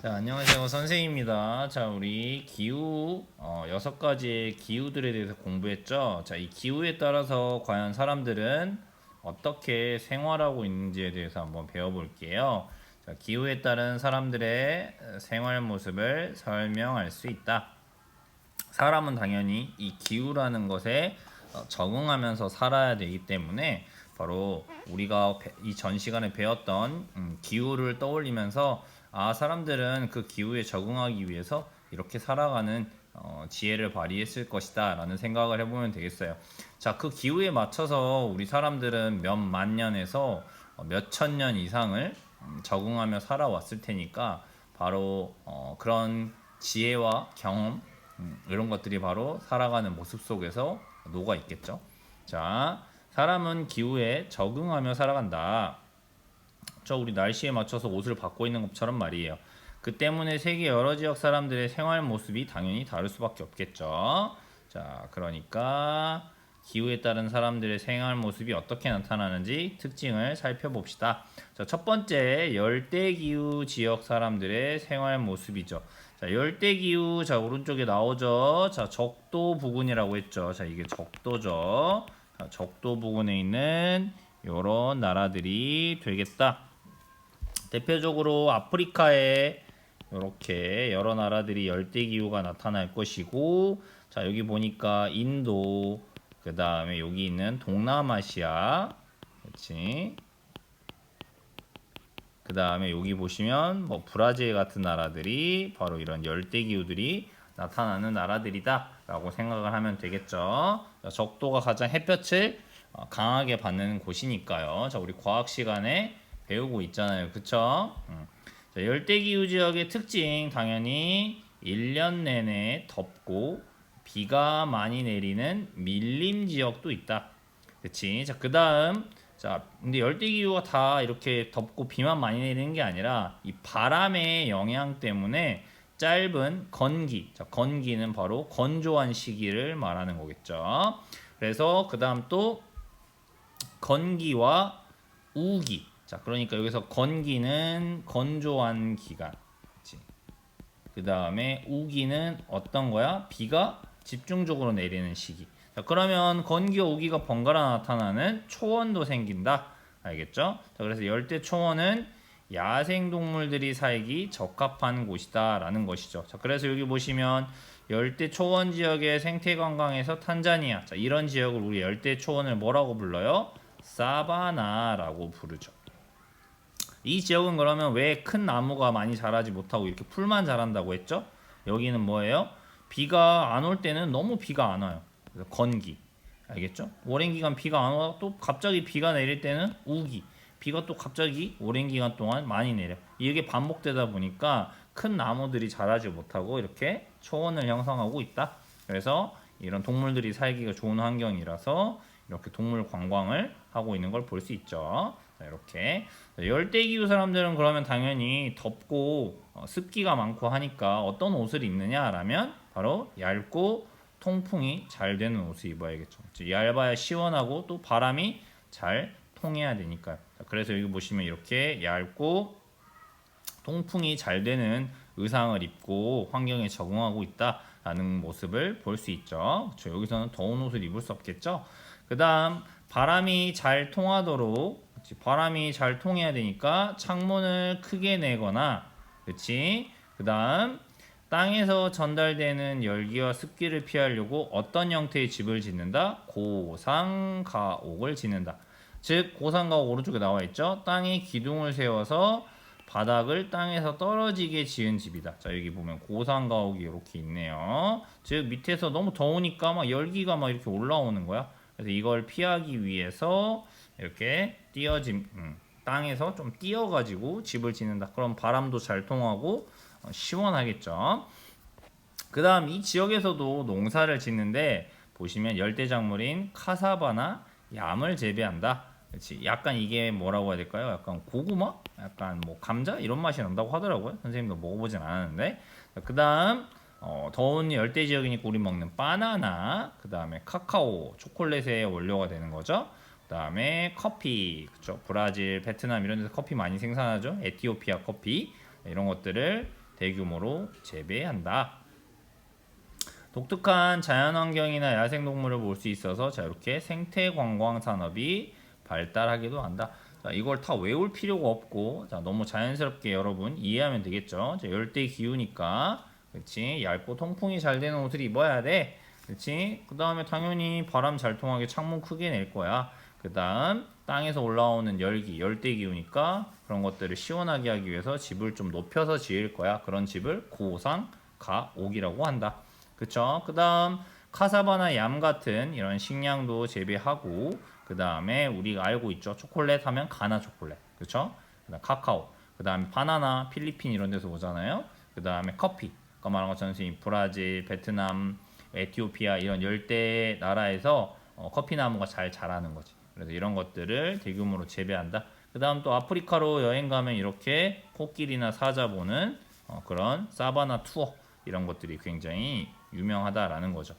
자, 안녕하세요. 선생입니다. 자, 우리 기후, 어, 여섯 가지의 기후들에 대해서 공부했죠. 자, 이 기후에 따라서 과연 사람들은 어떻게 생활하고 있는지에 대해서 한번 배워볼게요. 자, 기후에 따른 사람들의 생활 모습을 설명할 수 있다. 사람은 당연히 이 기후라는 것에 어, 적응하면서 살아야 되기 때문에 바로 우리가 이 전 시간에 배웠던 음, 기후를 떠올리면서 아 사람들은 그 기후에 적응하기 위해서 이렇게 살아가는 어, 지혜를 발휘했을 것이다 라는 생각을 해보면 되겠어요. 자 그 기후에 맞춰서 우리 사람들은 몇 만 년에서 어, 몇천 년 이상을 음, 적응하며 살아왔을 테니까 바로 어, 그런 지혜와 경험 음, 이런 것들이 바로 살아가는 모습 속에서 녹아 있겠죠. 자, 사람은 기후에 적응하며 살아간다. 저 우리 날씨에 맞춰서 옷을 바꿔 있는 것처럼 말이에요. 그 때문에 세계 여러 지역 사람들의 생활 모습이 당연히 다를 수밖에 없겠죠. 자, 그러니까 기후에 따른 사람들의 생활 모습이 어떻게 나타나는지 특징을 살펴봅시다. 자, 첫 번째 열대 기후 지역 사람들의 생활 모습이죠. 자, 열대 기후 자 오른쪽에 나오죠. 자, 적도 부근이라고 했죠. 자, 이게 적도죠. 자, 적도 부근에 있는 요런 나라들이 되겠다. 대표적으로 아프리카에 이렇게 여러 나라들이 열대 기후가 나타날 것이고 자 여기 보니까 인도 그 다음에 여기 있는 동남아시아 그렇지 그 다음에 여기 보시면 뭐 브라질 같은 나라들이 바로 이런 열대 기후들이 나타나는 나라들이다 라고 생각을 하면 되겠죠 적도가 가장 햇볕을 어, 강하게 받는 곳이니까요 자 우리 과학 시간에 배우고 있잖아요 그쵸 음. 자, 열대기후 지역의 특징 당연히 1년 내내 덥고 비가 많이 내리는 밀림 지역도 있다. 그치? 자, 그 다음, 자, 근데 열대기후가 다 이렇게 덥고 비만 많이 내리는 게 아니라 이 바람의 영향 때문에 짧은 건기, 자, 건기는 바로 건조한 시기를 말하는 거겠죠. 그래서 그 다음 또 건기와 우기, 자, 그러니까 여기서 건기는 건조한 기간. 그 다음에 우기는 어떤 거야? 비가 집중적으로 내리는 시기. 자, 그러면 건기와 우기가 번갈아 나타나는 초원도 생긴다. 알겠죠? 자, 그래서 열대 초원은 야생 동물들이 살기 적합한 곳이다라는 것이죠. 자, 그래서 여기 보시면 열대 초원 지역의 생태 관광에서 탄자니아. 자, 이런 지역을 우리 열대 초원을 뭐라고 불러요? 사바나라고 부르죠. 이 지역은 그러면 왜 큰 나무가 많이 자라지 못하고 이렇게 풀만 자란다고 했죠? 여기는 뭐예요? 비가 안 올 때는 너무 비가 안 와요. 그래서 건기. 알겠죠? 오랜 기간 비가 안 와, 또 갑자기 비가 내릴 때는 우기. 비가 또 갑자기 오랜 기간 동안 많이 내려. 이게 반복되다 보니까 큰 나무들이 자라지 못하고 이렇게 초원을 형성하고 있다. 그래서 이런 동물들이 살기가 좋은 환경이라서 이렇게 동물 관광을 하고 있는 걸 볼 수 있죠. 자, 이렇게 열대 기후 사람들은 그러면 당연히 덥고 어, 습기가 많고 하니까 어떤 옷을 입느냐라면 바로 얇고 통풍이 잘 되는 옷을 입어야겠죠. 얇아야 시원하고 또 바람이 잘 통해야 되니까요. 자, 그래서 여기 보시면 이렇게 얇고 통풍이 잘 되는 의상을 입고 환경에 적응하고 있다라는 모습을 볼 수 있죠. 그렇죠? 여기서는 더운 옷을 입을 수 없겠죠. 그 다음 바람이 잘 통하도록 그치? 바람이 잘 통해야 되니까 창문을 크게 내거나 그치? 그 다음 땅에서 전달되는 열기와 습기를 피하려고 어떤 형태의 집을 짓는다? 고상가옥을 짓는다. 즉 고상가옥 오른쪽에 나와 있죠. 땅에 기둥을 세워서 바닥을 땅에서 떨어지게 지은 집이다. 자 여기 보면 고상가옥이 이렇게 있네요. 즉 밑에서 너무 더우니까 막 열기가 막 이렇게 올라오는 거야. 그래서 이걸 피하기 위해서 이렇게 띄어짐 음, 땅에서 좀 띄어가지고 집을 짓는다. 그럼 바람도 잘 통하고 어, 시원하겠죠. 그 다음 이 지역에서도 농사를 짓는데 보시면 열대작물인 카사바나 얌을 재배한다. 그렇지. 약간 이게 뭐라고 해야 될까요? 약간 고구마? 약간 뭐 감자 이런 맛이 난다고 하더라고요. 선생님도 먹어보진 않았는데. 그 다음 어, 더운 열대 지역이니까 우리 먹는 바나나, 그 다음에 카카오, 초콜릿의 원료가 되는 거죠. 그 다음에 커피, 그쵸? 브라질, 베트남 이런 데서 커피 많이 생산하죠. 에티오피아 커피 이런 것들을 대규모로 재배한다. 독특한 자연환경이나 야생동물을 볼 수 있어서 자 이렇게 생태관광 산업이 발달하기도 한다. 자 이걸 다 외울 필요가 없고 자 너무 자연스럽게 여러분 이해하면 되겠죠. 자 열대 기후니까 그렇지 얇고 통풍이 잘 되는 옷을 입어야 돼. 그렇지 그 다음에 당연히 바람 잘 통하게 창문 크게 낼 거야. 그 다음 땅에서 올라오는 열기 열대 기후니까 그런 것들을 시원하게 하기 위해서 집을 좀 높여서 지을 거야. 그런 집을 고상 가옥이라고 한다. 그쵸? 그 다음 카사바나 얌 같은 이런 식량도 재배하고 그 다음에 우리가 알고 있죠. 초콜릿 하면 가나 초콜릿. 그쵸? 그다음 카카오. 그 다음에 바나나 필리핀 이런 데서 오잖아요. 그 다음에 커피. 아까 말한 것처럼 브라질 베트남 에티오피아 이런 열대 나라에서 어, 커피 나무가 잘 자라는 거지. 그래서 이런 것들을 대규모로 재배한다. 그 다음 또 아프리카로 여행 가면 이렇게 코끼리나 사자 보는 어, 그런 사바나 투어 이런 것들이 굉장히 유명하다라는 거죠.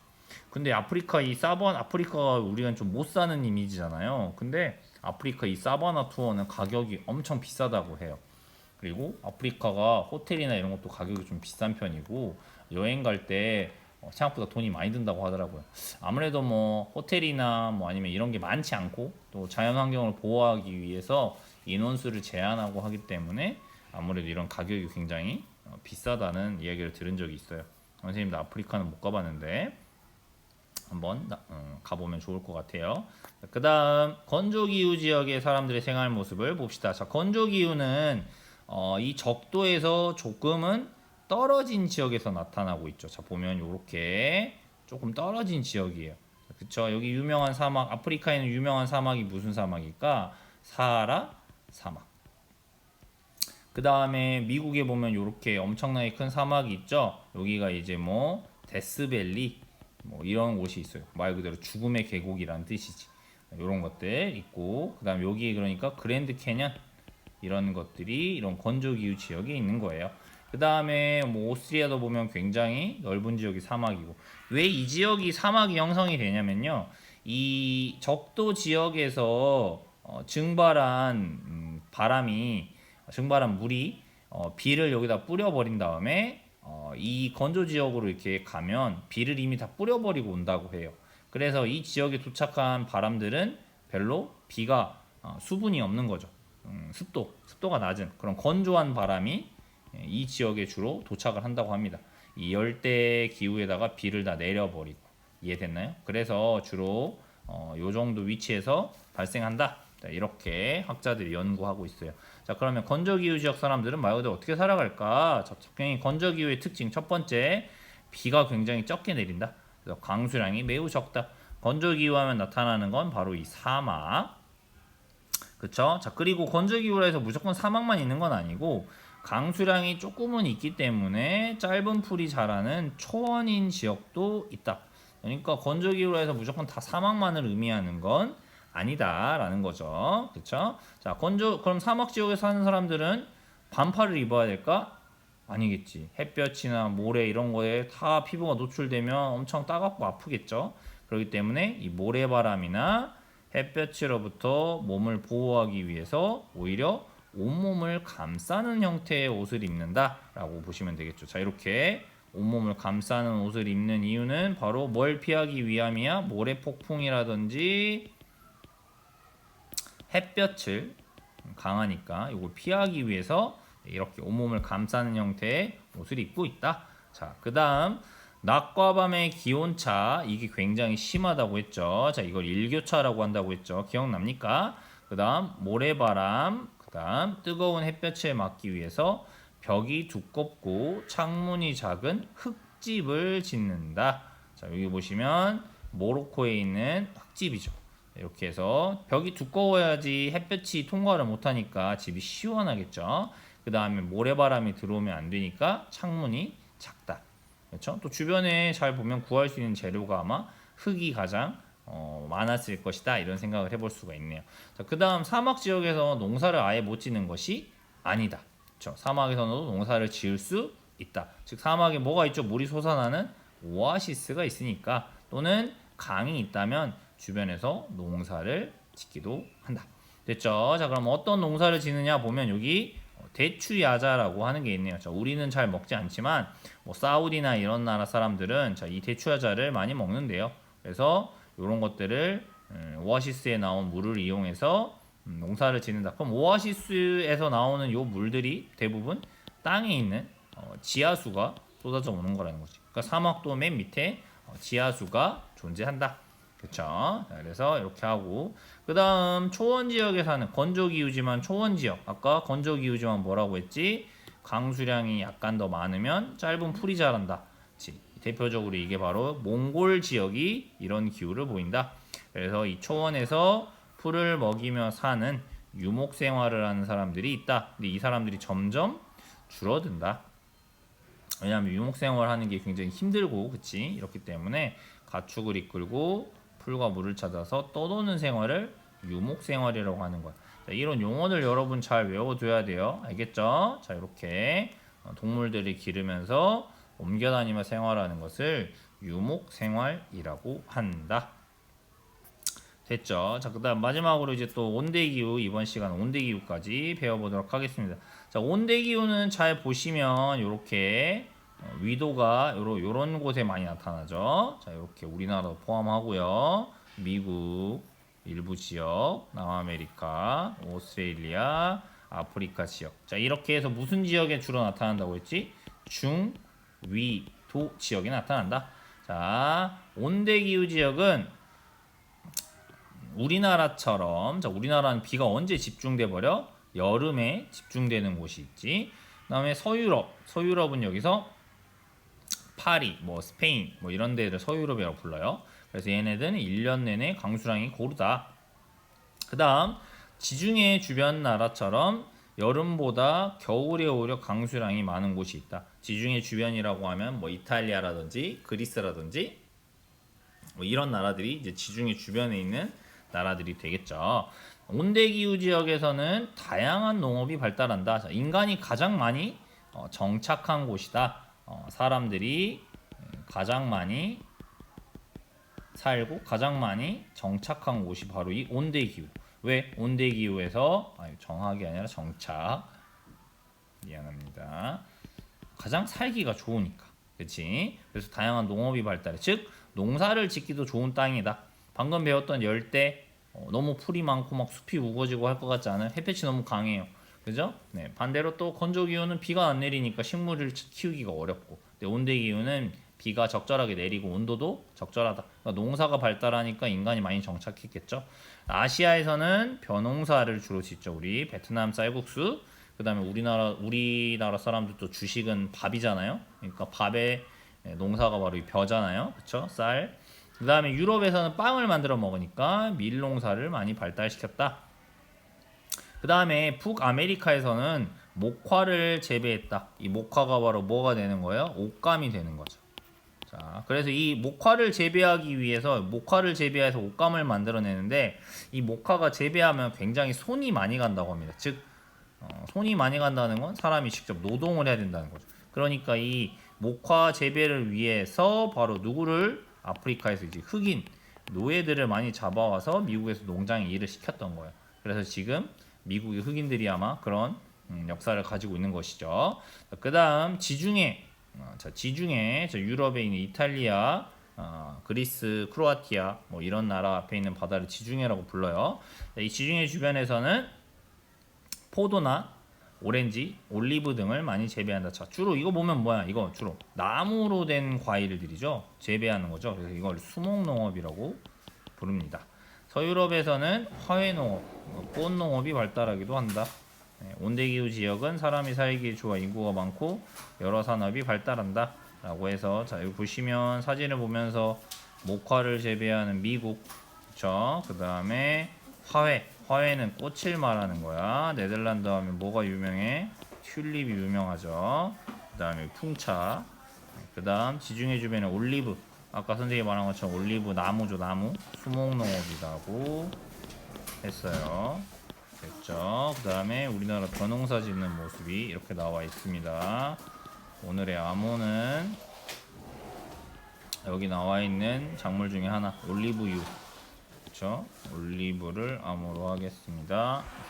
근데 아프리카 이 사바나 아프리카가 우리가 좀 못 사는 이미지잖아요. 근데 아프리카 이 사바나 투어는 가격이 엄청 비싸다고 해요. 그리고 아프리카가 호텔이나 이런 것도 가격이 좀 비싼 편이고 여행 갈때 생각보다 돈이 많이 든다고 하더라고요. 아무래도 뭐 호텔이나 뭐 아니면 이런 게 많지 않고 또 자연 환경을 보호하기 위해서 인원수를 제한하고 하기 때문에 아무래도 이런 가격이 굉장히 어, 비싸다는 이야기를 들은 적이 있어요. 선생님도 아프리카는 못 가봤는데 한번 나- 어, 가보면 좋을 것 같아요. 그 다음 건조기후 지역의 사람들의 생활 모습을 봅시다. 자, 건조기후는 어, 이 적도에서 조금은 떨어진 지역에서 나타나고 있죠. 자, 보면 이렇게 조금 떨어진 지역이에요. 그쵸? 여기 유명한 사막, 아프리카에는 유명한 사막이 무슨 사막일까? 사하라 사막. 그 다음에 미국에 보면 이렇게 엄청나게 큰 사막이 있죠. 여기가 이제 뭐 데스밸리 뭐 이런 곳이 있어요. 말 그대로 죽음의 계곡이라는 뜻이지. 이런 것들 있고 그 다음 여기 그러니까 그랜드 캐년 이런 것들이 이런 건조기후 지역에 있는 거예요. 그 다음에 뭐 오스트리아도 보면 굉장히 넓은 지역이 사막이고 왜 이 지역이 사막이 형성이 되냐면요. 이 적도 지역에서 어, 증발한 음, 바람이 증발한 물이 어, 비를 여기다 뿌려버린 다음에 어, 이 건조 지역으로 이렇게 가면 비를 이미 다 뿌려버리고 온다고 해요. 그래서 이 지역에 도착한 바람들은 별로 비가 어, 수분이 없는 거죠. 음, 습도, 습도가 낮은 그런 건조한 바람이 예, 이 지역에 주로 도착을 한다고 합니다. 이 열대 기후에다가 비를 다 내려버리고 이해됐나요? 그래서 주로 어, 요 정도 위치에서 발생한다. 자, 이렇게 학자들이 연구하고 있어요. 자 그러면 건조기후 지역 사람들은 말 그대로 어떻게 살아갈까? 자, 적당히 건조기후의 특징 첫 번째 비가 굉장히 적게 내린다. 그래서 강수량이 매우 적다. 건조기후하면 나타나는 건 바로 이 사막. 그쵸? 자 그리고 건조기후라 해서 무조건 사막만 있는 건 아니고 강수량이 조금은 있기 때문에 짧은 풀이 자라는 초원인 지역도 있다. 그러니까 건조기후라 해서 무조건 다 사막만을 의미하는 건 아니다라는 거죠. 그렇죠? 자, 건조 그럼 사막 지역에 사는 사람들은 반팔을 입어야 될까? 아니겠지. 햇볕이나 모래 이런 거에 다 피부가 노출되면 엄청 따갑고 아프겠죠. 그렇기 때문에 이 모래바람이나 햇볕으로부터 몸을 보호하기 위해서 오히려 온몸을 감싸는 형태의 옷을 입는다라고 보시면 되겠죠. 자, 이렇게 온몸을 감싸는 옷을 입는 이유는 바로 뭘 피하기 위함이야? 모래 폭풍이라든지 햇볕을 강하니까 이걸 피하기 위해서 이렇게 온몸을 감싸는 형태의 옷을 입고 있다. 자, 그 다음 낮과 밤의 기온차 이게 굉장히 심하다고 했죠. 자, 이걸 일교차라고 한다고 했죠. 기억납니까? 그 다음 모래바람, 그 다음 뜨거운 햇볕을 막기 위해서 벽이 두껍고 창문이 작은 흙집을 짓는다. 자, 여기 보시면 모로코에 있는 흙집이죠. 이렇게 해서 벽이 두꺼워야지 햇볕이 통과를 못하니까 집이 시원하겠죠. 그 다음에 모래바람이 들어오면 안 되니까 창문이 작다. 그렇죠? 또 주변에 잘 보면 구할 수 있는 재료가 아마 흙이 가장 어, 많았을 것이다 이런 생각을 해볼 수가 있네요. 자, 그 다음 사막 지역에서 농사를 아예 못 짓는 것이 아니다. 그렇죠? 사막에서도 농사를 지을 수 있다. 즉 사막에 뭐가 있죠? 물이 솟아나는 오아시스가 있으니까 또는 강이 있다면 주변에서 농사를 짓기도 한다. 됐죠? 자 그럼 어떤 농사를 짓느냐 보면 여기 어, 대추야자라고 하는 게 있네요. 자, 우리는 잘 먹지 않지만 뭐 사우디나 이런 나라 사람들은 자, 이 대추야자를 많이 먹는데요. 그래서 이런 것들을 음, 오아시스에 나온 물을 이용해서 음, 농사를 짓는다. 그럼 오아시스에서 나오는 요 물들이 대부분 땅에 있는 어, 지하수가 쏟아져 오는 거라는 거지. 그러니까 사막도 맨 밑에 어, 지하수가 존재한다. 그렇죠? 그래서 이렇게 하고 그 다음 초원 지역에 사는 건조 기후지만 초원 지역 아까 건조 기후지만 뭐라고 했지? 강수량이 약간 더 많으면 짧은 풀이 자란다. 그치? 대표적으로 이게 바로 몽골 지역이 이런 기후를 보인다. 그래서 이 초원에서 풀을 먹이며 사는 유목 생활을 하는 사람들이 있다. 근데 이 사람들이 점점 줄어든다. 왜냐하면 유목 생활하는 게 굉장히 힘들고, 그치? 이렇기 때문에 가축을 이끌고 풀과 물을 찾아서 떠도는 생활을 유목 생활이라고 하는 거야. 자, 이런 용어를 여러분 잘 외워둬야 돼요. 알겠죠? 자, 이렇게 어, 동물들이 기르면서 옮겨 다니며 생활하는 것을 유목 생활이라고 한다. 됐죠? 자, 그 다음 마지막으로 이제 또 온대 기후 이번 시간 온대 기후까지 배워보도록 하겠습니다. 자, 온대 기후는 잘 보시면 이렇게 어, 위도가 요런 요런 곳에 많이 나타나죠. 자, 이렇게 우리나라도 포함하고요. 미국 일부 지역, 남아메리카, 오스트레일리아, 아프리카 지역. 자, 이렇게 해서 무슨 지역에 주로 나타난다고 했지? 중, 위, 도 지역에 나타난다. 자, 온대 기후 지역은 우리나라처럼 자 우리나라는 비가 언제 집중돼 버려? 여름에 집중되는 곳이 있지. 그다음에 서유럽, 서유럽은 여기서 파리, 뭐 스페인, 뭐 이런 데를 서유럽이라고 불러요. 그래서 얘네들은 1년 내내 강수량이 고르다. 그다음 지중해 주변 나라처럼 여름보다 겨울에 오히려 강수량이 많은 곳이 있다. 지중해 주변이라고 하면 뭐 이탈리아라든지 그리스라든지 뭐 이런 나라들이 이제 지중해 주변에 있는 나라들이 되겠죠. 온대 기후 지역에서는 다양한 농업이 발달한다. 자, 인간이 가장 많이 어, 정착한 곳이다. 어, 사람들이 음, 가장 많이 살고 가장 많이 정착한 곳이 바로 이 온대 기후. 왜 온대 기후에서 아니, 정확이 아니라 정착. 미안합니다. 가장 살기가 좋으니까. 그렇지? 그래서 다양한 농업이 발달해. 즉 농사를 짓기도 좋은 땅이다. 방금 배웠던 열대 어, 너무 풀이 많고 막 숲이 우거지고 할 것 같지 않아요? 햇볕이 너무 강해요. 그죠? 네. 반대로 또 건조 기후는 비가 안 내리니까 식물을 키우기가 어렵고. 온대 기후는 비가 적절하게 내리고 온도도 적절하다. 그러니까 농사가 발달하니까 인간이 많이 정착했겠죠. 아시아에서는 벼농사를 주로 짓죠. 우리 베트남 쌀국수. 그다음에 우리나라 우리나라 사람들도 주식은 밥이잖아요. 그러니까 밥의 농사가 바로 이 벼잖아요. 그렇죠? 쌀. 그다음에 유럽에서는 빵을 만들어 먹으니까 밀 농사를 많이 발달시켰다. 그 다음에 북아메리카에서는 목화를 재배했다. 이 목화가 바로 뭐가 되는 거예요? 옷감이 되는 거죠. 자, 그래서 이 목화를 재배하기 위해서 목화를 재배해서 옷감을 만들어내는데 이 목화가 재배하면 굉장히 손이 많이 간다고 합니다. 즉 어, 손이 많이 간다는 건 사람이 직접 노동을 해야 된다는 거죠. 그러니까 이 목화 재배를 위해서 바로 누구를 아프리카에서 이제 흑인 노예들을 많이 잡아와서 미국에서 농장에 일을 시켰던 거예요. 그래서 지금 미국의 흑인들이 아마 그런 음, 역사를 가지고 있는 것이죠. 그 다음 지중해, 어, 자 지중해, 저 유럽에 있는 이탈리아, 어, 그리스, 크로아티아 뭐 이런 나라 앞에 있는 바다를 지중해라고 불러요. 이 지중해 주변에서는 포도나 오렌지, 올리브 등을 많이 재배한다. 자, 주로 이거 보면 뭐야? 이거 주로 나무로 된 과일들이죠. 재배하는 거죠. 그래서 이걸 수목농업이라고 부릅니다. 서유럽에서는 화훼농업, 어, 꽃농업이 발달하기도 한다. 네, 온대기후 지역은 사람이 살기 좋아 인구가 많고 여러 산업이 발달한다. 라고 해서 자 여기 보시면 사진을 보면서 목화를 재배하는 미국 그쵸 그 다음에 화훼 화훼는 꽃을 말하는 거야 네덜란드 하면 뭐가 유명해 튤립이 유명하죠 그 다음에 풍차 그 다음 지중해 주변에 올리브 아까 선생님이 말한 것처럼 올리브 나무죠 나무? 수목농업이라고 했어요. 됐죠? 그 다음에 우리나라 벼농사 짓는 모습이 이렇게 나와 있습니다. 오늘의 암호는 여기 나와 있는 작물 중에 하나 올리브유. 그렇죠 올리브를 암호로 하겠습니다